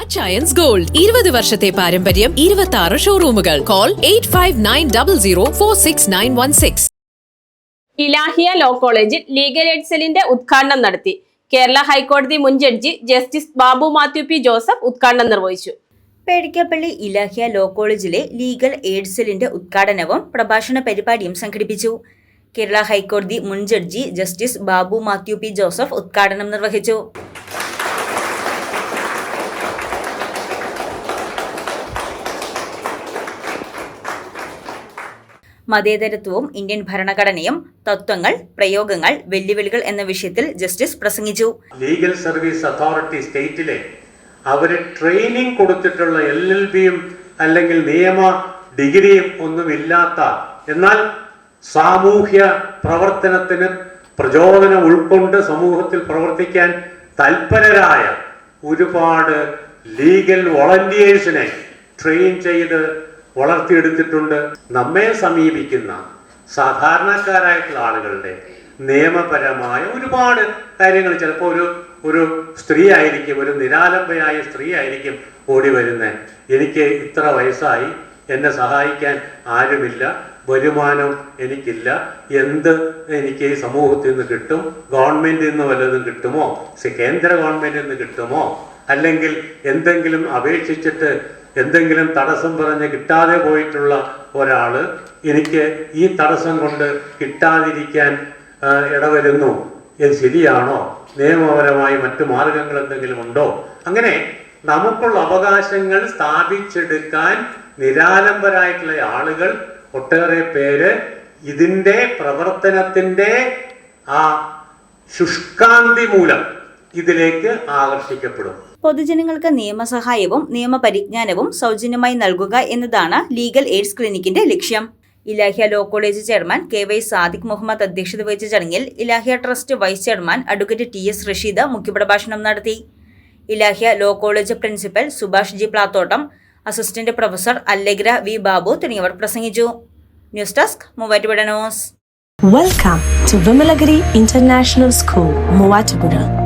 Achayans gold ഇരുപത് വർഷത്തെ പാരമ്പര്യം ഇരുപത്തി ആറ് ഷോറൂമുകൾ call eight five nine double zero four six nine one six Ilahia law കോളേജിൽ ലീഗൽ എയ്ഡ് സെല്ലിന്റെ ഉദ്ഘാടനം നടത്തി. കേരള ഹൈക്കോടതി മുൻ judge justice Babu Mathew P Joseph ഉദ്ഘാടനം നിർവഹിച്ചു. പേടിക്കപ്പള്ളി ഇലാഹിയ ലോ കോളേജിലെ ലീഗൽ എയ്ഡ് സെല്ലിന്റെ ഉദ്ഘാടനവും പ്രഭാഷണ പരിപാടിയും സംഘടിപ്പിച്ചു. കേരള ഹൈക്കോടതി മുൻ judge justice Babu Mathew P Joseph ഉദ്ഘാടനം നിർവഹിച്ചു. മതേതരത്വവും ഇന്ത്യൻ ഭരണഘടനയും തത്വങ്ങൾ പ്രയോഗങ്ങൾ വെല്ലുവിളികൾ എന്ന വിഷയത്തിൽ ജസ്റ്റിസ് പ്രസംഗിച്ചു. ലീഗൽ സർവീസ് അതോറിറ്റി സ്റ്റേറ്റിലെ അവർ ട്രെയിനിങ് കൊടുത്തിട്ടുള്ള എൽ എൽ ബിയും അല്ലെങ്കിൽ നിയമ ഡിഗ്രിയും ഒന്നുമില്ലാത്ത എന്നാൽ സാമൂഹ്യ പ്രവർത്തനത്തിന് പ്രചോദനം ഉൾക്കൊണ്ട് സമൂഹത്തിൽ പ്രവർത്തിക്കാൻ തൽപരരായ ഒരുപാട് ലീഗൽ വോളണ്ടിയേഴ്സിനെ ട്രെയിൻ ചെയ്ത് വളർത്തിയെടുത്തിട്ടുണ്ട്. നമ്മെ സമീപിക്കുന്ന സാധാരണക്കാരായിട്ടുള്ള ആളുകളുടെ നിയമപരമായ ഒരുപാട് കാര്യങ്ങൾ ചിലപ്പോൾ ഒരു ഒരു സ്ത്രീ ആയിരിക്കും ഒരു നിരാലംബയായ സ്ത്രീ ആയിരിക്കും ഓടി വരുന്നത് എനിക്ക് ഇത്ര വയസ്സായി എന്നെ സഹായിക്കാൻ ആരുമില്ല വരുമാനം എനിക്കില്ല. എന്ത് എനിക്ക് ഈ സമൂഹത്തിൽ നിന്ന് കിട്ടും? ഗവൺമെന്റിൽ നിന്ന് വല്ലതും കിട്ടുമോ? കേന്ദ്ര ഗവൺമെന്റിൽ നിന്ന് കിട്ടുമോ? അല്ലെങ്കിൽ എന്തെങ്കിലും അപേക്ഷിച്ചിട്ട് എന്തെങ്കിലും തടസ്സം പറഞ്ഞ് കിട്ടാതെ പോയിട്ടുള്ള ഒരാൾ എനിക്ക് ഈ തടസ്സം കൊണ്ട് കിട്ടാതിരിക്കാൻ ഇടവരുന്നു. ഇത് ശരിയാണോ? നിയമപരമായി മറ്റു മാർഗങ്ങൾ എന്തെങ്കിലും ഉണ്ടോ? അങ്ങനെ നമുക്കുള്ള അവകാശങ്ങൾ സ്ഥാപിച്ചെടുക്കാൻ നിരാലംബരായിട്ടുള്ള ആളുകൾ ഒട്ടേറെ പേര് ഇതിന്റെ പ്രവർത്തനത്തിന്റെ ആ ശുഷ്കാന്തി മൂലം ഇതിലേക്ക് ആകർഷിക്കപ്പെടും. പൊതുജനങ്ങൾക്ക് നിയമസഹായവും നിയമപരിജ്ഞാനവും സൗജന്യമായി നൽകുക എന്നതാണ് ലീഗൽ എയ്ഡ്സ് ക്ലിനിക്കിന്റെ ലക്ഷ്യം. Ilahia law college chairman K Y Sadiq Muhammad അധ്യക്ഷത വഹിച്ച ചടങ്ങിൽ Ilahia trust vice chairman advocate T S Rasheed മുഖ്യപ്രഭാഷണം നടത്തി. Ilahia law college principal Subhash G Plathottam assistant professor Allegra V Babu തുടങ്ങിയവർ പ്രസംഗിച്ചു. News desk Muvattupuzha news. Welcome to international school School, Muvatupura.